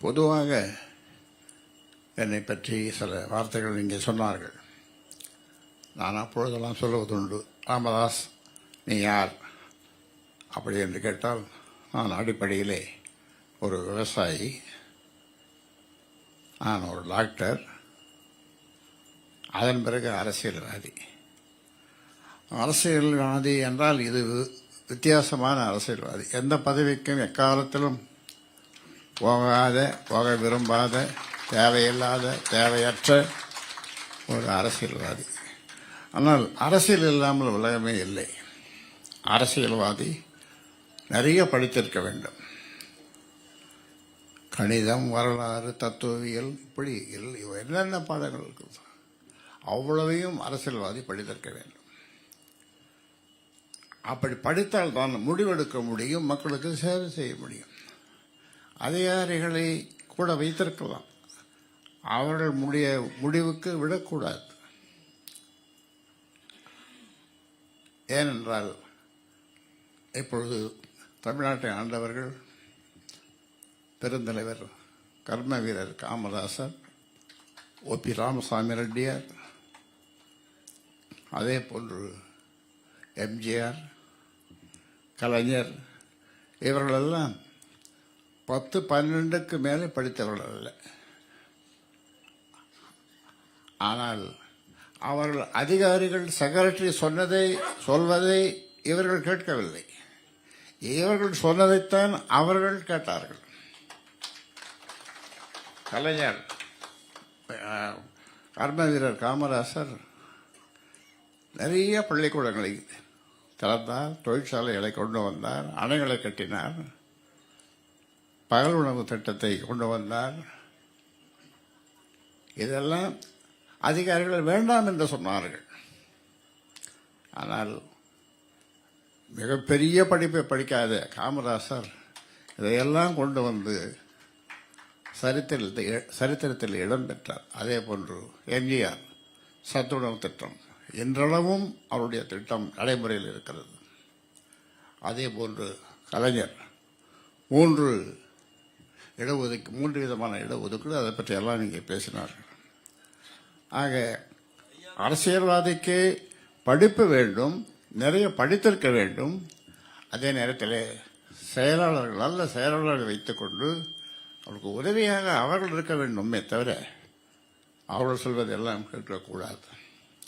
பொதுவாக என்னை பற்றி சில வார்த்தைகள் இங்கே சொன்னார்கள். நான் அப்பொழுதெல்லாம் சொல்லுவதுண்டு ராமதாஸ் நீ யார்? அப்படி என்று கேட்டால் நான் அடிப்படையிலே ஒரு விவசாயி. நான் ஒரு டாக்டர். அதன் பிறகு அரசியல்வாதி. அரசியல்வாதி என்றால் இது வித்தியாசமான அரசியல்வாதி. எந்த பதவிக்கும் எக்காலத்திலும் போகாத போக விரும்பாத தேவையில்லாத தேவையற்ற ஒரு அரசியல்வாதி. ஆனால் அரசியல் இல்லாமல் உலகமே இல்லை. அரசியல்வாதி நிறைய படித்திருக்க வேண்டும். கணிதம் வரலாறு தத்துவவியல் இப்படி இல்லை என்னென்ன பாடங்கள் இருக்குது அவ்வளவையும் அரசியல்வாதி படித்திருக்க வேண்டும். அப்படி படித்தால் தான் முடிவெடுக்க முடியும் மக்களுக்கு சேவை செய்ய முடியும். அதிகாரிகளை கூட வைத்திருக்கலாம். அவர்கள் முடிய முடிவுக்கு விடக்கூடாது. ஏனென்றால் இப்பொழுது தமிழ்நாட்டை ஆண்டவர்கள் பெருந்தலைவர் கர்ம வீரர் காமராசர் ஓ பி ராமசாமி ரெட்டியார் அதே போன்று எம்ஜிஆர் கலைஞர் இவர்களெல்லாம் பத்து பன்னெண்டுக்கு மேலே படித்தவர்கள் அல்ல. ஆனால் அவர்கள் அதிகாரிகள் செக்ரட்டரி சொன்னதை சொல்வதை இவர்கள் கேட்கவில்லை. இவர்கள் சொன்னதைத்தான் அவர்கள் கேட்டார்கள். கலைஞர். கர்ம வீரர் காமராசர் நிறைய பள்ளிக்கூடங்களை திறந்தார் தொழிற்சாலைகளை கொண்டு வந்தார் அணைகளை கட்டினார். பகல் உணவு திட்டத்தை கொண்டு வந்தார் இதெல்லாம் அதிகாரிகள் வேண்டாம் என்று சொன்னார்கள். ஆனால் மிகப்பெரிய படிப்பை படிக்காத காமராசர் இதையெல்லாம் கொண்டு வந்து சரித்திரத்தில் சரித்திரத்தில் இடம் பெற்றார். அதே போன்று எம்ஜிஆர் சத்துணவு திட்டம் இன்றளவும் அவருடைய திட்டம் நடைமுறையில் இருக்கிறது. அதே போன்று கலைஞர் மூன்று இடஒதுக்கு மூன்று விதமான இடஒதுக்கீடு அதை பற்றி எல்லாம் நீங்கள் பேசினார்கள் ஆக அரசியல்வாதிக்கு படிப்பு வேண்டும் நிறைய படித்திருக்க வேண்டும். அதே நேரத்தில் செயலாளர்கள் நல்ல செயலாளர்களை வைத்துக்கொண்டு அவருக்கு உதவியாக அவர்கள் இருக்க வேண்டுமே தவிர அவர்கள் சொல்வதெல்லாம் கேட்கக்கூடாது.